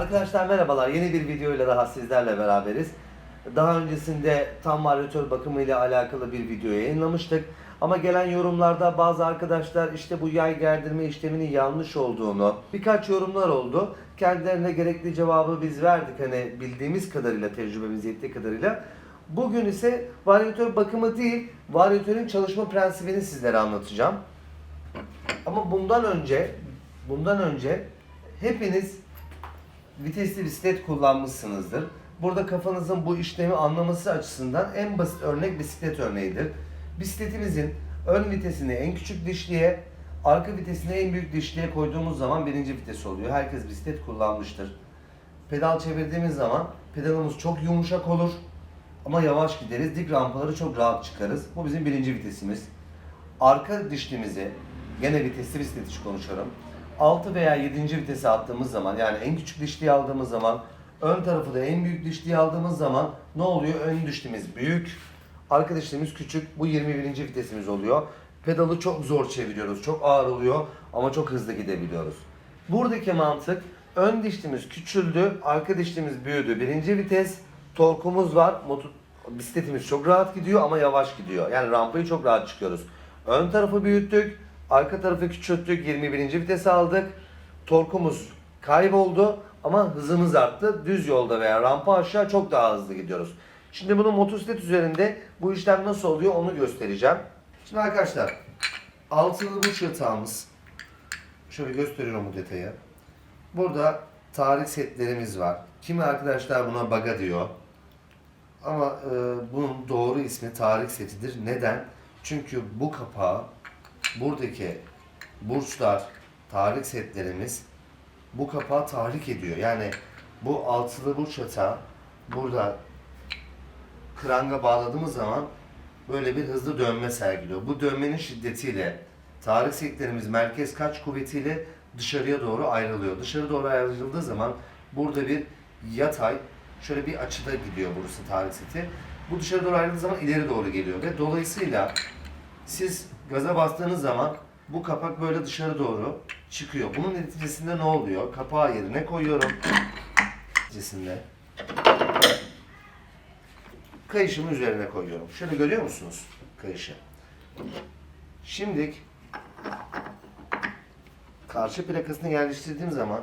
Arkadaşlar merhabalar. Yeni bir videoyla daha sizlerle beraberiz. Daha öncesinde tam varyatör bakımı ile alakalı bir video yayınlamıştık. Ama gelen yorumlarda bazı arkadaşlar işte bu yay gerdirme işleminin yanlış olduğunu, birkaç yorumlar oldu. Kendilerine gerekli cevabı biz verdik hani bildiğimiz kadarıyla, tecrübemiz yettiği kadarıyla. Bugün ise varyatör bakımı değil, varyatörün çalışma prensibini sizlere anlatacağım. Ama bundan önce, bundan önce hepiniz vitesli bisiklet kullanmışsınızdır. Burada kafanızın bu işlemi anlaması açısından en basit örnek bisiklet örneğidir. Bisikletimizin ön vitesini en küçük dişliğe, arka vitesini en büyük dişliğe koyduğumuz zaman birinci vites oluyor. Herkes bisiklet kullanmıştır. Pedal çevirdiğimiz zaman pedalımız çok yumuşak olur ama yavaş gideriz. Dik rampaları çok rahat çıkarız. Bu bizim birinci vitesimiz. Arka dişlimizi, gene vitesli bisiklet için konuşuyorum. 6 veya 7. vitese attığımız zaman yani en küçük dişliği aldığımız zaman ön tarafı da en büyük dişliği aldığımız zaman ne oluyor? Ön dişlimiz büyük, arka dişlimiz küçük. Bu 21. vitesimiz oluyor. Pedalı çok zor çeviriyoruz. Çok ağır oluyor ama çok hızlı gidebiliyoruz. Buradaki mantık ön dişlimiz küçüldü, arka dişlimiz büyüdü. Birinci vites, torkumuz var. Motor, bisikletimiz çok rahat gidiyor ama yavaş gidiyor. Yani rampayı çok rahat çıkıyoruz. Ön tarafı büyüttük, arka tarafı küçülttük, 21. vitese aldık. Torkumuz kayboldu ama hızımız arttı. Düz yolda veya rampa aşağı çok daha hızlı gidiyoruz. Şimdi bunu motosiklet üzerinde bu işlem nasıl oluyor onu göstereceğim. Şimdi arkadaşlar altılı bu yatağımız şöyle gösteriyorum bu detayı. Burada tarih setlerimiz var. Kimi arkadaşlar buna baga diyor. Ama e, bunun doğru ismi tarih setidir. Neden? Çünkü bu kapağı buradaki burçlar, tarih setlerimiz bu kapağı tahrik ediyor. Yani bu altılı burç yatağı burada kranga bağladığımız zaman böyle bir hızlı dönme sergiliyor. Bu dönmenin şiddetiyle tarih setlerimiz merkez kaç kuvvetiyle dışarıya doğru ayrılıyor. Dışarı doğru ayrıldığı zaman burada bir yatay şöyle bir açıda gidiyor burası tarih seti. Bu dışarı doğru ayrıldığı zaman ileri doğru geliyor ve dolayısıyla siz gaza bastığınız zaman bu kapak böyle dışarı doğru çıkıyor. Bunun neticesinde ne oluyor? Kapağı yerine koyuyorum. Neticesinde kayışımı üzerine koyuyorum. Şöyle görüyor musunuz kayışı? Şimdi karşı plakasını yerleştirdiğim zaman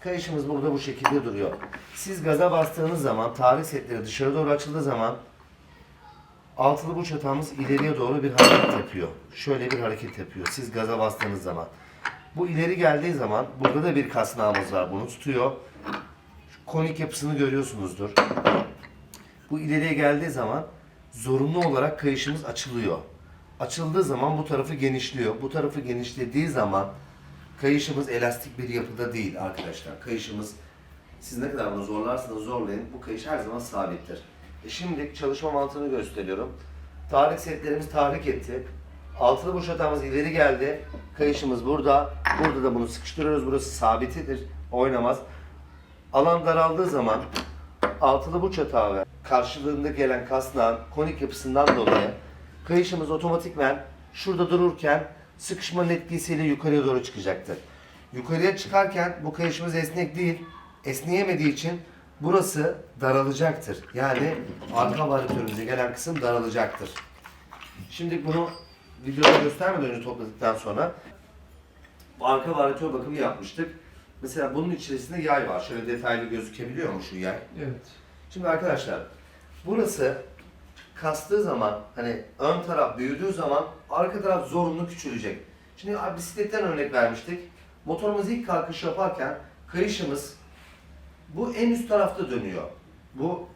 kayışımız burada bu şekilde duruyor. Siz gaza bastığınız zaman tarih setleri dışarı doğru açıldığı zaman altılı burç yatağımız ileriye doğru bir hareket yapıyor. Şöyle bir hareket yapıyor. Siz gaza bastığınız zaman. Bu ileri geldiği zaman burada da bir kasnağımız var. Bunu tutuyor. Konik yapısını görüyorsunuzdur. Bu ileriye geldiği zaman zorunlu olarak kayışımız açılıyor. Açıldığı zaman bu tarafı genişliyor. Bu tarafı genişlediği zaman kayışımız elastik bir yapıda değil arkadaşlar. Kayışımız siz ne kadar bunu zorlarsanız zorlayın bu kayış her zaman sabittir. E şimdi çalışma mantığını gösteriyorum. Tahrik setlerimiz tahrik etti. Altılı boş hatamız ileri geldi. Kayışımız burada. Burada da bunu sıkıştırıyoruz. Burası sabitidir. Oynamaz. Alan daraldığı zaman altılı burç hatağı ve karşılığında gelen kasnağın konik yapısından dolayı kayışımız otomatikmen şurada dururken sıkışmanın etkisiyle yukarıya doğru çıkacaktır. Yukarıya çıkarken bu kayışımız esnek değil. Esneyemediği için burası daralacaktır. Yani arka varyatörümüze gelen kısım daralacaktır. Şimdi bunu videoda göstermeden önce topladıktan sonra arka varyatör bakımı yapmıştık. Mesela bunun içerisinde yay var. Şöyle detaylı gözükebiliyor mu şu yay? Evet. Şimdi arkadaşlar burası kastığı zaman hani ön taraf büyüdüğü zaman arka taraf zorunlu küçülecek. Şimdi bisikletten örnek vermiştik. Motorumuz ilk kalkış yaparken kayışımız bu en üst tarafta dönüyor. Bu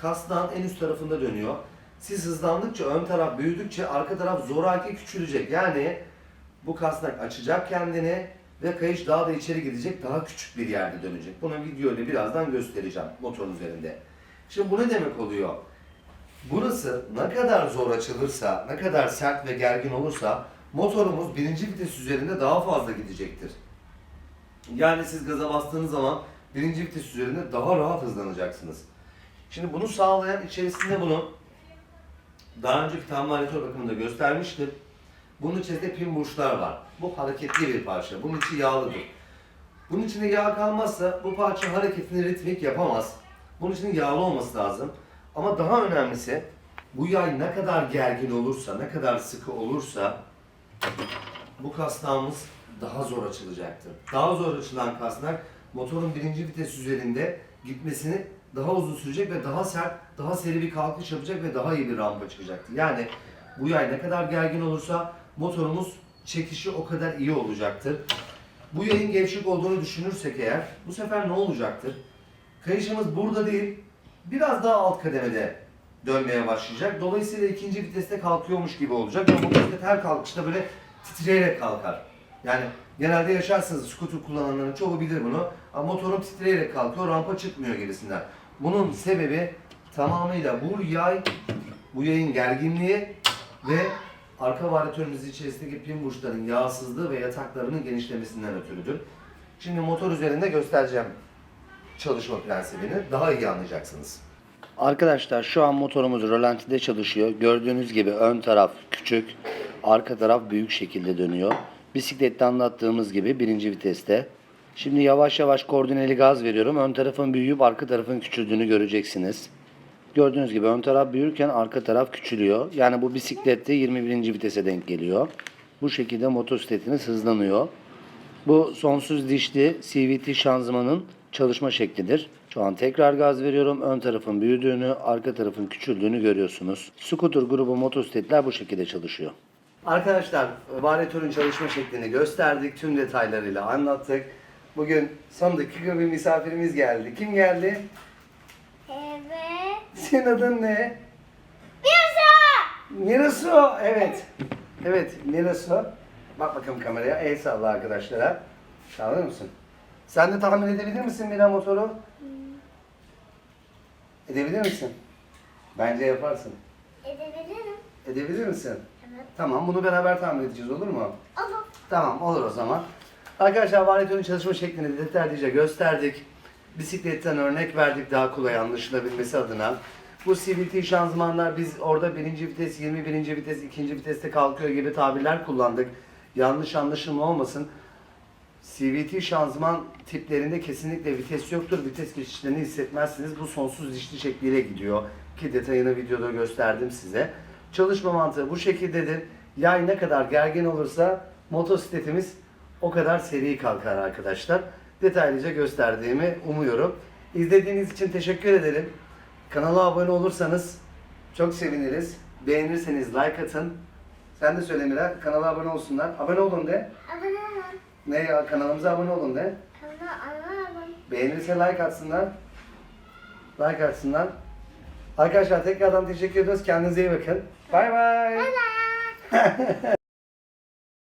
kasnağın en üst tarafında dönüyor. Siz hızlandıkça ön taraf büyüdükçe arka taraf zoraki küçülecek. Yani bu kasnak açacak kendini ve kayış daha da içeri gidecek, daha küçük bir yerde dönecek. Bunu video ile birazdan göstereceğim motorun üzerinde. Şimdi bu ne demek oluyor? Burası ne kadar zor açılırsa, ne kadar sert ve gergin olursa motorumuz birinci vites üzerinde daha fazla gidecektir. Yani siz gaza bastığınız zaman birinci vites üzerinde daha rahat hızlanacaksınız. Şimdi bunu sağlayan içerisinde bunu daha önceki tam manitör bakımında göstermiştim. Bunun içerisinde pin burçlar var. Bu hareketli bir parça. Bunun içi yağlıdır. Bunun içinde yağ kalmazsa bu parça hareketini ritmik yapamaz. Bunun için yağlı olması lazım. Ama daha önemlisi bu yay ne kadar gergin olursa, ne kadar sıkı olursa bu kasnağımız daha zor açılacaktır. Daha zor açılan kasnak motorun birinci vites üzerinde gitmesini daha uzun sürecek ve daha sert, daha seri bir kalkış yapacak ve daha iyi bir rampa çıkacaktır. Yani bu yay ne kadar gergin olursa motorumuz çekişi o kadar iyi olacaktır. Bu yayın gevşek olduğunu düşünürsek eğer bu sefer ne olacaktır? Kayışımız burada değil, biraz daha alt kademede dönmeye başlayacak. Dolayısıyla ikinci viteste kalkıyormuş gibi olacak ve motosiklet her kalkışta böyle titreyerek kalkar. Yani genelde yaşarsınız scooter kullananların çoğu bilir bunu. Ama motorun titreyerek kalkıyor, rampa çıkmıyor gerisinden. Bunun sebebi tamamıyla bu yay, bu yayın gerginliği ve arka varyatörümüz içerisindeki pin burçların yağsızlığı ve yataklarının genişlemesinden ötürüdür. Şimdi motor üzerinde göstereceğim çalışma prensibini daha iyi anlayacaksınız. Arkadaşlar şu an motorumuz rölantide çalışıyor. Gördüğünüz gibi ön taraf küçük, arka taraf büyük şekilde dönüyor. Bisiklette anlattığımız gibi birinci viteste. Şimdi yavaş yavaş koordineli gaz veriyorum. Ön tarafın büyüyüp arka tarafın küçüldüğünü göreceksiniz. Gördüğünüz gibi ön taraf büyürken arka taraf küçülüyor. Yani bu bisiklette 21. vitese denk geliyor. Bu şekilde motosikletiniz hızlanıyor. Bu sonsuz dişli CVT şanzımanın çalışma şeklidir. Şu an tekrar gaz veriyorum. Ön tarafın büyüdüğünü, arka tarafın küçüldüğünü görüyorsunuz. Scooter grubu motosikletler bu şekilde çalışıyor. Arkadaşlar, varyatörün çalışma şeklini gösterdik. Tüm detaylarıyla anlattık. Bugün son dakika bir misafirimiz geldi. Kim geldi? Evet. Senin adın ne? Piyasa! Mirasu. Evet. Evet, Mirasu. Bak bakalım kameraya. El salla arkadaşlara. Sağlar mısın? Sen de tahmin edebilir misin Mira motoru? Edebilir misin? Bence yaparsın. Edebilirim. Edebilir misin? Evet. Tamam, bunu beraber tahmin edeceğiz olur mu? Olur. Tamam, olur o zaman. Arkadaşlar varyatörün çalışma şeklini detaylıca gösterdik. Bisikletten örnek verdik daha kolay anlaşılabilmesi adına. Bu CVT şanzımanlar biz orada birinci vites, 21. vites, ikinci viteste kalkıyor gibi tabirler kullandık. Yanlış anlaşılma olmasın. CVT şanzıman tiplerinde kesinlikle vites yoktur. Vites geçişlerini hissetmezsiniz. Bu sonsuz dişli şekliyle gidiyor. Ki detayını videoda gösterdim size. Çalışma mantığı bu şekildedir. Yay ne kadar gergin olursa motosikletimiz o kadar seri kalkar arkadaşlar. Detaylıca gösterdiğimi umuyorum. İzlediğiniz için teşekkür ederim. Kanala abone olursanız çok seviniriz. Beğenirseniz like atın. Sen de söyle Mira, kanala abone olsunlar. Abone olun de. Abone olun. Ne ya kanalımıza abone olun de. Kanala abone olun. Beğenirse like atsınlar. Like atsınlar. Arkadaşlar tekrardan teşekkür ediyoruz. Kendinize iyi bakın. Bay bay. Bye bye.